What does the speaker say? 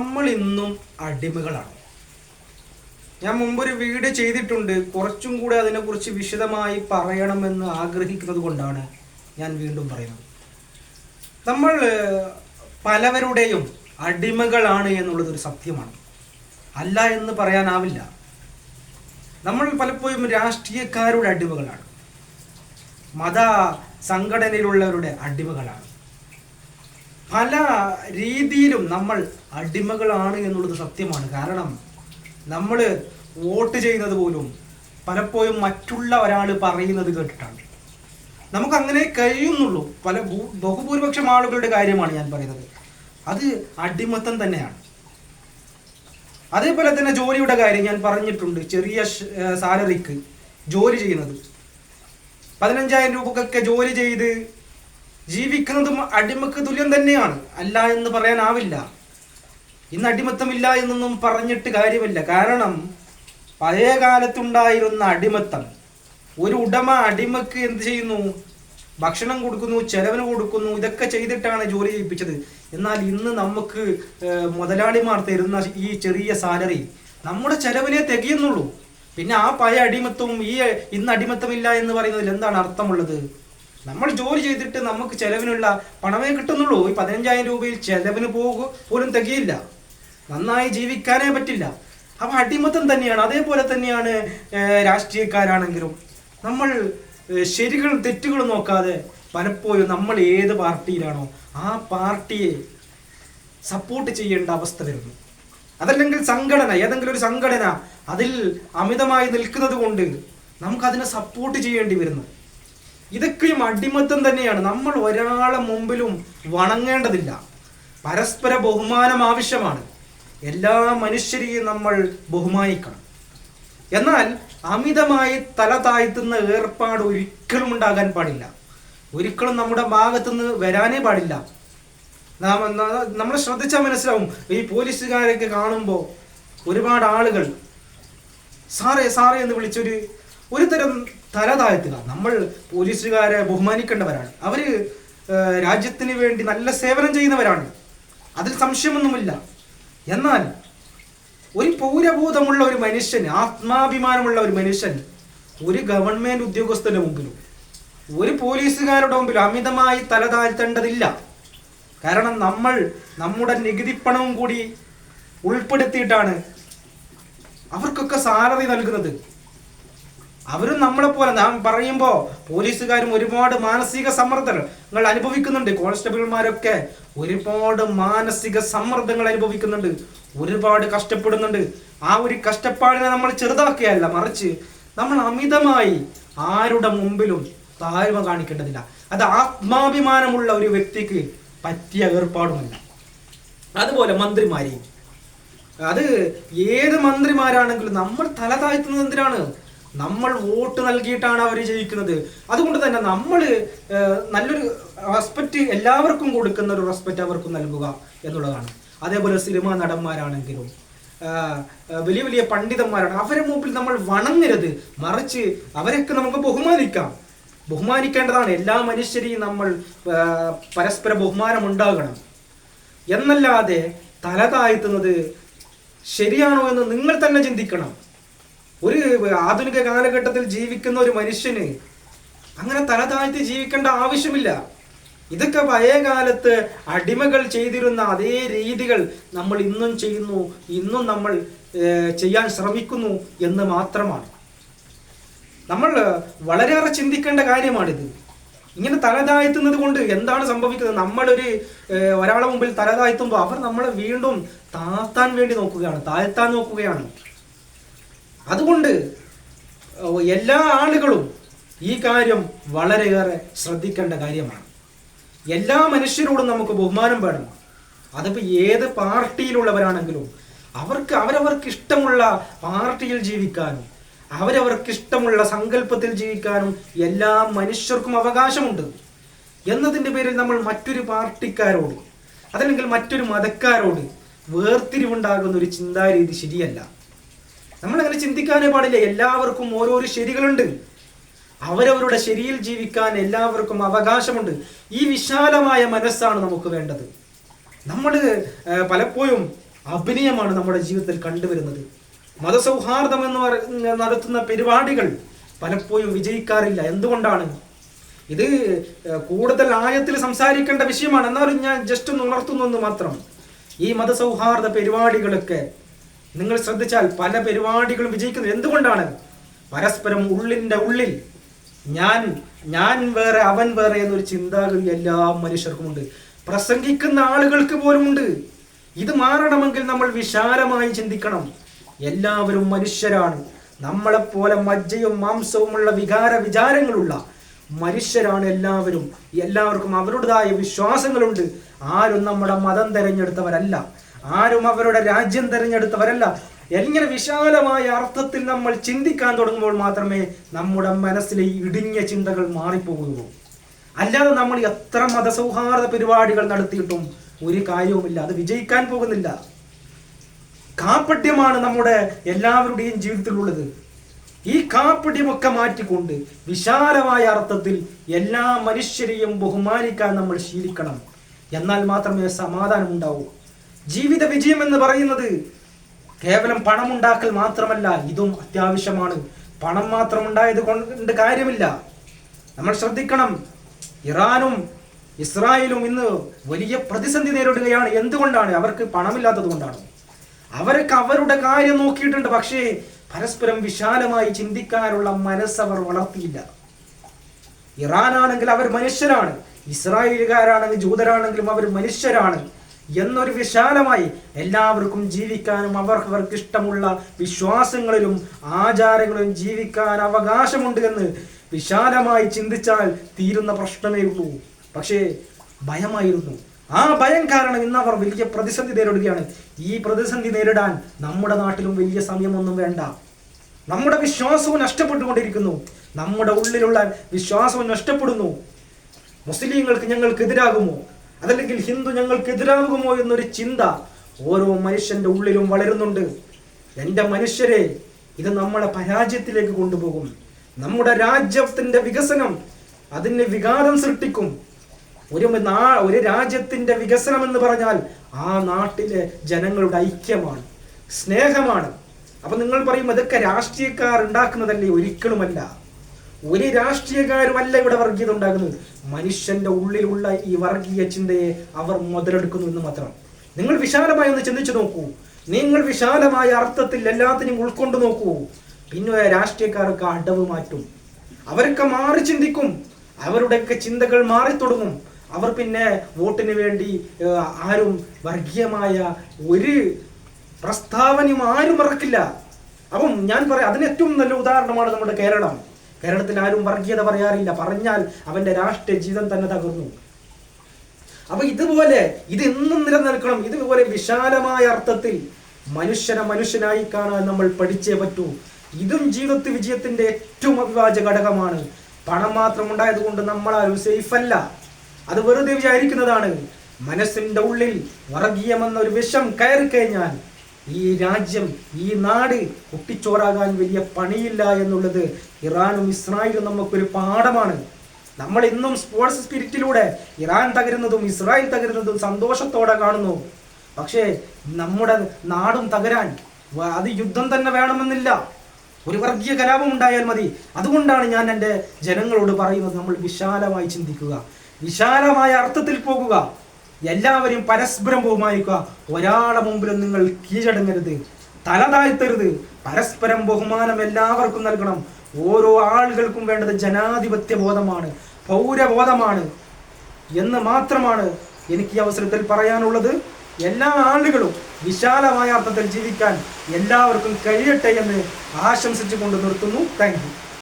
നമ്മൾ ഇന്നും അടിമകളാണ്. ഞാൻ മുമ്പൊരു വീഡിയോ ചെയ്തിട്ടുണ്ട്. കുറച്ചും കൂടെ അതിനെക്കുറിച്ച് വിശദമായി പറയണമെന്ന് ആഗ്രഹിക്കുന്നത് കൊണ്ടാണ് ഞാൻ വീണ്ടും പറയുന്നത്. നമ്മൾ പലവരുടെയും അടിമകളാണ് എന്നുള്ളതൊരു സത്യമാണ്. അല്ല എന്ന് പറയാനാവില്ല. നമ്മൾ പലപ്പോഴും രാഷ്ട്രീയക്കാരുടെ അടിമകളാണ്. മത സംഘടനയിലുള്ളവരുടെ അടിമകളാണ്. പല രീതിയിലും നമ്മൾ അടിമകളാണ് എന്നുള്ളത് സത്യമാണ്. കാരണം നമ്മൾ വോട്ട് ചെയ്യുന്നത് പോലും പലപ്പോഴും മറ്റുള്ള ഒരാൾ പറയുന്നത് കേട്ടിട്ടാണ്. നമുക്ക് അങ്ങനെ കഴിയുന്നുള്ളൂ. പല ബഹുഭൂരിപക്ഷം ആളുകളുടെ കാര്യമാണ് ഞാൻ പറയുന്നത്. അത് അടിമത്തം തന്നെയാണ്. അതേപോലെ തന്നെ ജോലിയുടെ കാര്യം ഞാൻ പറഞ്ഞിട്ടുണ്ട്. ചെറിയ സാലറിക്ക് ജോലി ചെയ്യുന്നത്. പതിനഞ്ചായിരം രൂപക്കൊക്കെ ജോലി ചെയ്ത് ജീവിക്കുന്നതും അടിമക്ക് തുല്യം തന്നെയാണ്. അല്ല എന്ന് പറയാനാവില്ല. ഇന്ന് അടിമത്തമില്ല എന്നൊന്നും പറഞ്ഞിട്ട് കാര്യമില്ല. കാരണം പഴയ കാലത്തുണ്ടായിരുന്ന അടിമത്തം. ഒരു ഉടമ അടിമക്ക് എന്ത് ചെയ്യുന്നു? ഭക്ഷണം കൊടുക്കുന്നു ചെലവിന് കൊടുക്കുന്നു ഇതൊക്കെ ചെയ്തിട്ടാണ് ജോലി ചെയ്യിപ്പിച്ചത്. എന്നാൽ ഇന്ന് നമുക്ക് മുതലാളിമാർ തരുന്ന ഈ ചെറിയ സാലറി നമ്മുടെ ചെലവിനെ തികയുന്നുള്ളൂ. പിന്നെ ആ പഴയ അടിമത്വവും ഈ ഇന്ന് അടിമത്തമില്ല എന്ന് പറയുന്നതിൽ എന്താണ് അർത്ഥമുള്ളത്? നമ്മൾ ജോലി ചെയ്തിട്ട് നമുക്ക് ചെലവിനുള്ള പണമേ കിട്ടുന്നുള്ളൂ. ഈ പതിനഞ്ചായിരം രൂപയിൽ ചെലവിന് പോകുക പോലും തികയില്ല. നന്നായി ജീവിക്കാനേ പറ്റില്ല. അവ അടിമത്തം തന്നെയാണ്. അതേപോലെ തന്നെയാണ് രാഷ്ട്രീയക്കാരാണെങ്കിലും നമ്മൾ ശരികളും തെറ്റുകളും നോക്കാതെ പലപ്പോഴും നമ്മൾ ഏത് പാർട്ടിയിലാണോ ആ പാർട്ടിയെ സപ്പോർട്ട് ചെയ്യേണ്ട അവസ്ഥ വരുന്നു. അതല്ലെങ്കിൽ സംഘടന ഏതെങ്കിലും ഒരു സംഘടന അതിൽ അമിതമായി നിൽക്കുന്നത് കൊണ്ട് നമുക്ക് അതിനെ സപ്പോർട്ട് ചെയ്യേണ്ടി വരുന്നു. ഇതൊക്കെയും അടിമത്തം തന്നെയാണ്. നമ്മൾ ഒരാളെ മുമ്പിലും വണങ്ങേണ്ടതില്ല. പരസ്പര ബഹുമാനം ആവശ്യമാണ്. എല്ലാ മനുഷ്യരെയും നമ്മൾ ബഹുമാനിക്കണം. എന്നാൽ അമിതമായി തല താഴ്ത്തുന്ന ഏർപ്പാട് ഒരിക്കലും ഉണ്ടാകാൻ പാടില്ല. ഒരിക്കലും നമ്മുടെ ഭാഗത്തുനിന്ന് വരാനേ പാടില്ല. നാം നമ്മൾ ശ്രദ്ധിച്ചാൽ മനസ്സിലാവും. ഈ പോലീസുകാരൊക്കെ കാണുമ്പോൾ ഒരുപാട് ആളുകൾ സാറേ സാറേ എന്ന് വിളിച്ചൊരു ഒരു തരം തല താഴ്ത്തുക നമ്മൾ പോലീസുകാരെ ബഹുമാനിക്കേണ്ടവരാണ്. അവർ രാജ്യത്തിന് വേണ്ടി നല്ല സേവനം ചെയ്യുന്നവരാണ്. അതിൽ സംശയമൊന്നുമില്ല. എന്നാൽ ഒരു പൗരബോധമുള്ള ഒരു മനുഷ്യൻ ആത്മാഭിമാനമുള്ള ഒരു മനുഷ്യൻ ഒരു ഗവൺമെന്റ് ഉദ്യോഗസ്ഥന്റെ മുമ്പിലും ഒരു പോലീസുകാരുടെ മുമ്പിലും അമിതമായി തല താഴ്ത്തേണ്ടതില്ല കാരണം നമ്മൾ നമ്മുടെ നികുതിപ്പണവും കൂടി ഉൾപ്പെടുത്തിയിട്ടാണ് അവർക്കൊക്കെ സാലറി നൽകുന്നത്. അവരും നമ്മളെ പോലെ. നാം പറയുമ്പോൾ പോലീസുകാരും ഒരുപാട് മാനസിക സമ്മർദ്ദങ്ങൾ അനുഭവിക്കുന്നുണ്ട്. കോൺസ്റ്റബിൾമാരൊക്കെ ഒരുപാട് മാനസിക സമ്മർദ്ദങ്ങൾ അനുഭവിക്കുന്നുണ്ട്. ഒരുപാട് കഷ്ടപ്പെടുന്നുണ്ട്. ആ ഒരു കഷ്ടപ്പാടിനെ നമ്മൾ ചെറുതാക്കുകയല്ല മറിച്ച് നമ്മൾ അമിതമായി ആരുടെ മുമ്പിലും താഴ്മ കാണിക്കേണ്ടതില്ല. അത് ആത്മാഭിമാനമുള്ള ഒരു വ്യക്തിക്ക് പറ്റിയ ഏർപ്പാടുമല്ല. അതുപോലെ മന്ത്രിമാരെയും. അത് ഏത് മന്ത്രിമാരാണെങ്കിലും നമ്മൾ തല താഴ്ത്തുന്നത് എന്തിനാണ്? നമ്മൾ വോട്ട് നൽകിയിട്ടാണ് അവർ ജയിക്കുന്നത്. അതുകൊണ്ട് തന്നെ നമ്മൾ നല്ലൊരു റെസ്പെക്റ്റ് എല്ലാവർക്കും കൊടുക്കുന്ന ഒരു റെസ്പെക്റ്റ് അവർക്കും നൽകുക എന്നുള്ളതാണ്. അതേപോലെ സിനിമാ നടന്മാരാണെങ്കിലും വലിയ വലിയ പണ്ഡിതന്മാരാണ് അവരെ മുമ്പിൽ നമ്മൾ വണങ്ങരുത്. മറിച്ച് അവരൊക്കെ നമുക്ക് ബഹുമാനിക്കാം. ബഹുമാനിക്കേണ്ടതാണ് എല്ലാ മനുഷ്യരെയും നമ്മൾ പരസ്പര ബഹുമാനം ഉണ്ടാകണം. എന്നല്ലാതെ തല താഴ്ത്തുന്നത് ശരിയാണോ എന്ന് നിങ്ങൾ തന്നെ ചിന്തിക്കണം. ഒരു ആധുനിക കാലഘട്ടത്തിൽ ജീവിക്കുന്ന ഒരു മനുഷ്യന് അങ്ങനെ തല താഴ്ത്തി ജീവിക്കേണ്ട ആവശ്യമില്ല. ഇതൊക്കെ പഴയ കാലത്ത് അടിമകൾ ചെയ്തിരുന്ന അതേ രീതികൾ നമ്മൾ ഇന്നും ചെയ്യുന്നു ഇന്നും നമ്മൾ ചെയ്യാൻ ശ്രമിക്കുന്നു എന്ന് മാത്രമാണ്. നമ്മൾ വളരെയേറെ ചിന്തിക്കേണ്ട കാര്യമാണിത്. ഇങ്ങനെ തല താഴ്ത്തുന്നത് കൊണ്ട് എന്താണ് സംഭവിക്കുന്നത്? നമ്മളൊരു ഒരാളെ മുമ്പിൽ തല താഴ്ത്തുമ്പോൾ അവർ നമ്മളെ വീണ്ടും താഴ്ത്താൻ വേണ്ടി നോക്കുകയാണ് താഴ്ത്താൻ നോക്കുകയാണ്. അതുകൊണ്ട് എല്ലാ ആളുകളും ഈ കാര്യം വളരെയേറെ ശ്രദ്ധിക്കേണ്ട കാര്യമാണ്. എല്ലാ മനുഷ്യരോടും നമുക്ക് ബഹുമാനം വേണം. അതിപ്പോൾ ഏത് പാർട്ടിയിലുള്ളവരാണെങ്കിലും അവർക്ക് അവരവർക്ക് ഇഷ്ടമുള്ള പാർട്ടിയിൽ ജീവിക്കാനും അവരവർക്ക് ഇഷ്ടമുള്ള സങ്കല്പത്തിൽ ജീവിക്കാനും എല്ലാ മനുഷ്യർക്കും അവകാശമുണ്ട്. എന്നതിന്റെ പേരിൽ നമ്മൾ മറ്റൊരു പാർട്ടിക്കാരോട് അതല്ലെങ്കിൽ മറ്റൊരു മതക്കാരോട് വേർതിരിവുണ്ടാകുന്ന ഒരു ചിന്താരീതി ശരിയല്ല. നമ്മളങ്ങനെ ചിന്തിക്കാനേ പാടില്ല. എല്ലാവർക്കും ഓരോരോ ശരികളുണ്ട്. അവരവരുടെ ശരിയിൽ ജീവിക്കാൻ എല്ലാവർക്കും അവകാശമുണ്ട്. ഈ വിശാലമായ മനസ്സാണ് നമുക്ക് വേണ്ടത്. നമ്മൾ പലപ്പോഴും അഭിനയമാണ് നമ്മുടെ ജീവിതത്തിൽ കണ്ടുവരുന്നത്. മതസൗഹാർദ്ദം എന്ന് പറഞ്ഞ നടത്തുന്ന പരിപാടികൾ പലപ്പോഴും വിജയിക്കാറില്ല. എന്തുകൊണ്ടാണ്? ഇത് കൂടുതൽ ആയത്തിൽ സംസാരിക്കേണ്ട വിഷയമാണ്. എന്നാലും ഞാൻ ജസ്റ്റ് ഒന്ന് ഉണർത്തുന്നു മാത്രം. ഈ മതസൗഹാർദ്ദ പരിപാടികളൊക്കെ നിങ്ങൾ ശ്രദ്ധിച്ചാൽ പല പരിപാടികളും വിജയിക്കുന്നത് എന്തുകൊണ്ടാണ്? പരസ്പരം ഉള്ളിന്റെ ഉള്ളിൽ ഞാൻ ഞാൻ വേറെ അവൻ വേറെ എന്നൊരു ചിന്താഗതി എല്ലാ മനുഷ്യർക്കുമുണ്ട്. പ്രസംഗിക്കുന്ന ആളുകൾക്ക് പോലുമുണ്ട്. ഇത് മാറണമെങ്കിൽ നമ്മൾ വിശാലമായി ചിന്തിക്കണം. എല്ലാവരും മനുഷ്യരാണ്. നമ്മളെപ്പോലെ മജ്ജയും മാംസവുമുള്ള വികാര വിചാരങ്ങളുള്ള മനുഷ്യരാണ് എല്ലാവരും. എല്ലാവർക്കും അവരുടേതായ വിശ്വാസങ്ങളുണ്ട്. ആരും നമ്മുടെ മതം തിരഞ്ഞെടുത്തവരല്ല. ആരും അവരുടെ രാജ്യം തിരഞ്ഞെടുത്തവരല്ല. എങ്ങനെ വിശാലമായ അർത്ഥത്തിൽ നമ്മൾ ചിന്തിക്കാൻ തുടങ്ങുമ്പോൾ മാത്രമേ നമ്മുടെ മനസ്സിലെ ഇടുങ്ങിയ ചിന്തകൾ മാറിപ്പോകുള്ളൂ അല്ലാതെ നമ്മൾ എത്ര മതസൗഹാർദ്ദ പരിപാടികൾ നടത്തിയിട്ടും ഒരു കാര്യവുമില്ല. അത് വിജയിക്കാൻ പോകുന്നില്ല. കാപ്പട്യമാണ് നമ്മുടെ എല്ലാവരുടെയും ജീവിതത്തിലുള്ളത്. ഈ കാപ്പട്യമൊക്കെ മാറ്റിക്കൊണ്ട് വിശാലമായ അർത്ഥത്തിൽ എല്ലാ മനുഷ്യരെയും ബഹുമാനിക്കാൻ നമ്മൾ ശീലിക്കണം. എന്നാൽ മാത്രമേ സമാധാനം ഉണ്ടാവൂ ജീവിത വിജയം എന്ന് പറയുന്നത് കേവലം പണമുണ്ടാക്കൽ മാത്രമല്ല ഇതും അത്യാവശ്യമാണ്. പണം മാത്രം ഉണ്ടായത് കൊണ്ട് കാര്യമില്ല. നമ്മൾ ശ്രദ്ധിക്കണം ഇറാനും ഇസ്രായേലും ഇന്ന് വലിയ പ്രതിസന്ധി നേരിടുകയാണ്. എന്തുകൊണ്ടാണ്? അവർക്ക് പണമില്ലാത്തത് കൊണ്ടാണ്. അവർക്ക് അവരുടെ കാര്യം നോക്കിയിട്ടുണ്ട് പക്ഷേ പരസ്പരം വിശാലമായി ചിന്തിക്കാനുള്ള മനസ്സ് അവർ വളർത്തിയില്ല. ഇറാനാണെങ്കിൽ അവർ മനുഷ്യരാണ്. ഇസ്രായേലുകാരാണെങ്കിൽ ജൂതരാണെങ്കിലും അവർ മനുഷ്യരാണ്. എന്നൊരു വിശാലമായി എല്ലാവർക്കും ജീവിക്കാനും അവർക്ക് ഇഷ്ടമുള്ള വിശ്വാസങ്ങളിലും ആചാരങ്ങളിലും ജീവിക്കാൻ അവകാശമുണ്ട് എന്ന് വിശാലമായി ചിന്തിച്ചാൽ തീരുന്ന പ്രശ്നമേ ഉള്ളൂ. പക്ഷേ ഭയമായിരുന്നു. ആ ഭയം കാരണം ഇന്ന് അവർ വലിയ പ്രതിസന്ധി നേരിടുകയാണ്. ഈ പ്രതിസന്ധി നേരിടാൻ നമ്മുടെ നാട്ടിലും വലിയ സമയമൊന്നും വേണ്ട. നമ്മുടെ വിശ്വാസവും നഷ്ടപ്പെട്ടുകൊണ്ടിരിക്കുന്നു. നമ്മുടെ ഉള്ളിലുള്ള വിശ്വാസവും നഷ്ടപ്പെടുന്നു. മുസ്ലിങ്ങൾക്ക് ഞങ്ങൾക്ക് എതിരാകുമോ? അതല്ലെങ്കിൽ ഹിന്ദു ഞങ്ങൾക്ക് എതിരാകുമോ എന്നൊരു ചിന്ത ഓരോ മനുഷ്യന്റെ ഉള്ളിലും വളരുന്നുണ്ട്. എന്റെ മനുഷ്യരെ ഇത് നമ്മളെ പരാജയത്തിലേക്ക് കൊണ്ടുപോകും. നമ്മുടെ രാജ്യത്തിന്റെ വികസനം അതിന് വികാരം സൃഷ്ടിക്കും. ഒരു നാ ഒരു രാജ്യത്തിന്റെ വികസനം എന്ന് പറഞ്ഞാൽ ആ നാട്ടിലെ ജനങ്ങളുടെ ഐക്യമാണ് സ്നേഹമാണ്. അപ്പൊ നിങ്ങൾ പറയും ഇതൊക്കെ രാഷ്ട്രീയക്കാർ ഉണ്ടാക്കുന്നതല്ലേ? ഒരിക്കലുമല്ല. ഒരു രാഷ്ട്രീയക്കാരുമല്ല ഇവിടെ വർഗീയത ഉണ്ടാക്കുന്നത് മനുഷ്യന്റെ ഉള്ളിലുള്ള ഈ വർഗീയ ചിന്തയെ അവർ മുതലെടുക്കുന്നു എന്ന് മാത്രം. നിങ്ങൾ വിശാലമായി ഒന്ന് ചിന്തിച്ചു നോക്കൂ. നിങ്ങൾ വിശാലമായ അർത്ഥത്തിൽ എല്ലാത്തിനും ഉൾക്കൊണ്ടു നോക്കൂ. പിന്നെ രാഷ്ട്രീയക്കാർക്ക് അടവ് മാറ്റും. അവരൊക്കെ മാറി ചിന്തിക്കും. അവരുടെയൊക്കെ ചിന്തകൾ മാറി തുടങ്ങും. അവർ പിന്നെ വോട്ടിന് വേണ്ടി ആരും വർഗീയമായ ഒരു പ്രസ്താവനയും ആരും ഇറക്കില്ല. അപ്പം ഞാൻ പറയാം അതിന് ഏറ്റവും നല്ല ഉദാഹരണമാണ് നമ്മുടെ കേരളം. കേരളത്തിൽ ആരും വർഗീയത പറയാറില്ല. പറഞ്ഞാൽ അവന്റെ രാഷ്ട്രീയ ജീവിതം തന്നെ തകർന്നു. അപ്പൊ ഇതുപോലെ ഇത് എന്നും നിലനിൽക്കണം. ഇതുപോലെ വിശാലമായ അർത്ഥത്തിൽ മനുഷ്യനെ മനുഷ്യനായി കാണാൻ നമ്മൾ പഠിച്ചേ പറ്റൂ. ഇതും ജീവിതത്തിൽ വിജയത്തിന്റെ ഏറ്റവും അവിഭാജ്യ ഘടകമാണ്. പണം മാത്രം ഉണ്ടായത് കൊണ്ട് നമ്മളാരും സേഫ് അല്ല. അത് വെറുതെ വിചാരിക്കുന്നതാണ്. മനസ്സിന്റെ ഉള്ളിൽ വർഗീയമെന്ന ഒരു വിഷം കയറി കഴിഞ്ഞാൽ ഈ രാജ്യം ഈ നാട് കുട്ടിച്ചോറാകാൻ വലിയ പണിയില്ല എന്നുള്ളത് ഇറാനും ഇസ്രായേലും നമുക്കൊരു പാഠമാണ്. നമ്മൾ ഇന്നും സ്പോർട്സ് സ്പിരിറ്റിലൂടെ ഇറാൻ തകരുന്നതും ഇസ്രായേൽ തകരുന്നതും സന്തോഷത്തോടെ കാണുന്നു. പക്ഷേ നമ്മുടെ നാടും തകരാൻ അത് യുദ്ധം തന്നെ വേണമെന്നില്ല. ഒരു വർഗീയ കലാപം ഉണ്ടായാൽ മതി. അതുകൊണ്ടാണ് ഞാൻ എന്റെ ജനങ്ങളോട് പറയുന്നത് നമ്മൾ വിശാലമായി ചിന്തിക്കുക. വിശാലമായ അർത്ഥത്തിൽ പോകുക. എല്ലാവരെയും പരസ്പരം ബഹുമാനിക്കുക ഒരാളെ മുമ്പിലും നിങ്ങൾ കീഴടങ്ങരുത്. തല താഴ്ത്തരുത് പരസ്പരം ബഹുമാനം എല്ലാവർക്കും നൽകണം. ഓരോ ആളുകൾക്കും വേണ്ടത് ജനാധിപത്യ ബോധമാണ് പൗരബോധമാണ് എന്ന് മാത്രമാണ് എനിക്ക് ഈ അവസരത്തിൽ പറയാനുള്ളത്. എല്ലാ ആളുകളും വിശാലമായ അർത്ഥത്തിൽ ജീവിക്കാൻ എല്ലാവർക്കും കഴിയട്ടെ എന്ന് ആശംസിച്ചുകൊണ്ട് നിർത്തുന്നു. താങ്ക്